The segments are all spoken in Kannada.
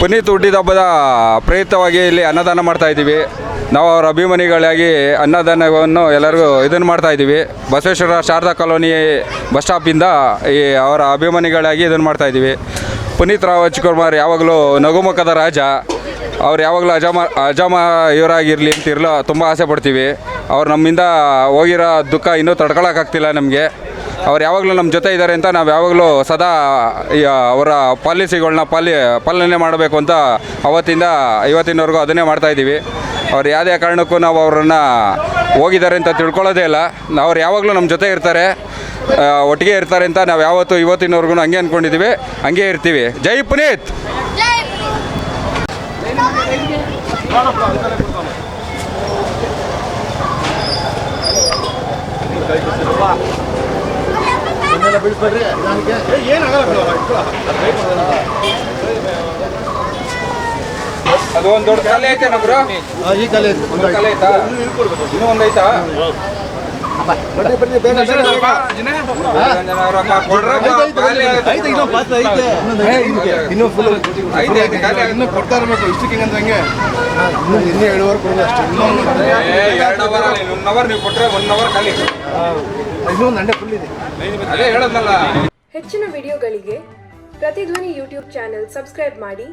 ಪುನೀತ್ ಹುಟ್ಟಿದ ಹಬ್ಬದ ಪ್ರಯುಕ್ತವಾಗಿ ಇಲ್ಲಿ ಅನ್ನದಾನ ಮಾಡ್ತಾ ಇದ್ದೀವಿ. ನಾವು ಅವರ ಅಭಿಮಾನಿಗಳಾಗಿ ಅನ್ನದಾನವನ್ನು ಎಲ್ಲರಿಗೂ ಇದನ್ನು ಮಾಡ್ತಾ ಇದ್ದೀವಿ. ಬಸವೇಶ್ವರ ಶಾರದಾ ಕಾಲೋನಿ ಬಸ್ ಸ್ಟಾಪಿಂದ ಈ ಅವರ ಅಭಿಮಾನಿಗಳಾಗಿ ಇದನ್ನು ಮಾಡ್ತಾ ಇದ್ದೀವಿ. ಪುನೀತ್ ರಾವ್ ಕುಮಾರ್ ಯಾವಾಗಲೂ ನಗುಮುಖದ ರಾಜ. ಅವ್ರು ಯಾವಾಗಲೂ ಅಜಮ ಅಜಮ ಇವರಾಗಿರಲಿ ಅಂತ ಇರಲು ತುಂಬ ಆಸೆ ಪಡ್ತೀವಿ. ಅವ್ರು ನಮ್ಮಿಂದ ಹೋಗಿರೋ ದುಃಖ ಇನ್ನೂ ತಡ್ಕೊಳಕ್ಕಾಗ್ತಿಲ್ಲ ನಮಗೆ. ಅವ್ರು ಯಾವಾಗಲೂ ನಮ್ಮ ಜೊತೆ ಇದ್ದಾರೆ ಅಂತ ನಾವು ಯಾವಾಗಲೂ ಸದಾ ಅವರ ಪಾಲಿಸಿಗಳನ್ನ ಪಾಲಿ, ಪಾಲನೆ ಮಾಡಬೇಕು ಅಂತ ಅವತ್ತಿಂದ ಇವತ್ತಿನವರೆಗೂ ಅದನ್ನೇ ಮಾಡ್ತಾ ಇದ್ದೀವಿ. ಅವ್ರು ಯಾವುದೇ ಕಾರಣಕ್ಕೂ ನಾವು ಅವರನ್ನು ಹೋಗಿದ್ದಾರೆ ಅಂತ ತಿಳ್ಕೊಳ್ಳೋದೇ ಇಲ್ಲ. ಅವ್ರು ಯಾವಾಗಲೂ ನಮ್ಮ ಜೊತೆ ಇರ್ತಾರೆ ಒಟ್ಟಿಗೆ ಇರ್ತಾರೆ ಅಂತ ನಾವು ಯಾವತ್ತೂ ಇವತ್ತಿನವರೆಗೂ ಹಂಗೆ ಅಂದ್ಕೊಂಡಿದ್ದೀವಿ ಹಂಗೆ ಇರ್ತೀವಿ. ಜೈ ಪುನೀತ್. ಅದು ಒಂದು ದೊಡ್ಡ ಕಲೆ ಐತೆ ನಮ್ರು ಈ ಕಲೆ ಒಂದು ಕಲೆ ಐತಾ? ಇನ್ನೂ ಒಂದು ಐತಾ? ಇನ್ನೂ ಫುಲ್ ಇನ್ನೂ ಕೊಡ್ತಾ ಇಷ್ಟಕ್ಕೆ ಇನ್ನು ಇನ್ನೂ ಅಷ್ಟೇ ಇನ್ನೂ ಒನ್ ಅವರ್ ನೀವು ಕೊಟ್ಟರೆ ಒನ್ ಅವರ್ ಫುಲ್ ಇದೆ ಹೆಚ್ಚಿನ ವಿಡಿಯೋಗಳಿಗೆ ಪ್ರತಿಧ್ವನಿ ಯೂಟ್ಯೂಬ್ ಚಾನೆಲ್ ಸಬ್ಸ್ಕ್ರೈಬ್ ಮಾಡಿ,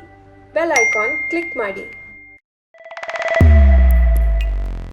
ಬೆಲ್ ಐಕಾನ್ ಕ್ಲಿಕ್ ಮಾಡಿ.